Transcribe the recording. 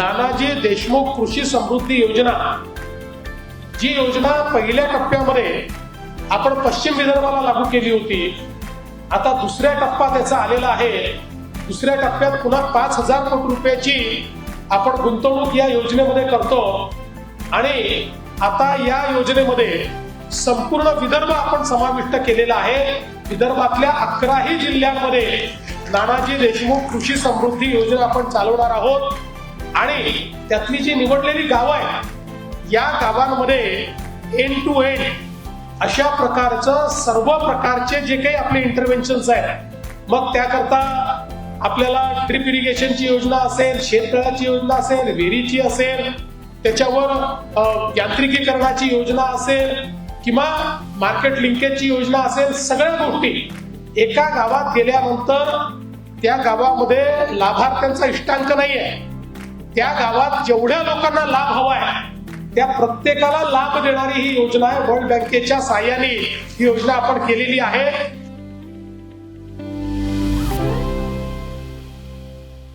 नानाजी देशमुख कृषी समृद्धी योजना. जी योजना पहिल्या टप्प्यामध्ये आपण पश्चिम विदर्भाला लागू केली होती. आता दुसऱ्या टप्पा त्याचा आलेला आहे. दुसऱ्या टप्प्यात पुन्हा पाच हजार कोटी रुपयाची आपण गुंतवणूक या योजनेमध्ये करतो. आणि आता या योजनेमध्ये संपूर्ण विदर्भ आपण समाविष्ट केलेला आहे. विदर्भातल्या अकराही जिल्ह्यांमध्ये नानाजी देशमुख कृषी समृद्धी योजना आपण चालवणार आहोत. आणि त्यातली जी निवडलेली गावं आहेत या गावांमध्ये एन टू एन अशा प्रकारचं सर्व प्रकारचे जे काही आपले इंटरव्हेन्शन्स आहेत मग त्याकरता आपल्याला ड्रिप इरिगेशनची योजना असेल शेततळाची योजना असेल विहिरीची असेल त्याच्यावर यांत्रिकीकरणाची योजना असेल किंवा मार्केट लिंकेजची योजना असेल सगळ्या गोष्टी एका गावात गेल्यानंतर त्या गावामध्ये लाभार्थ्यांचा इष्टांक नाही आहे त्या गावात जेवढ्या लोकांना लाभ हवा आहे त्या प्रत्येकाला लाभ देणारी ही योजना आहे. वर्ल्ड बँकेच्या साह्याने ही योजना आपण केलेली आहे.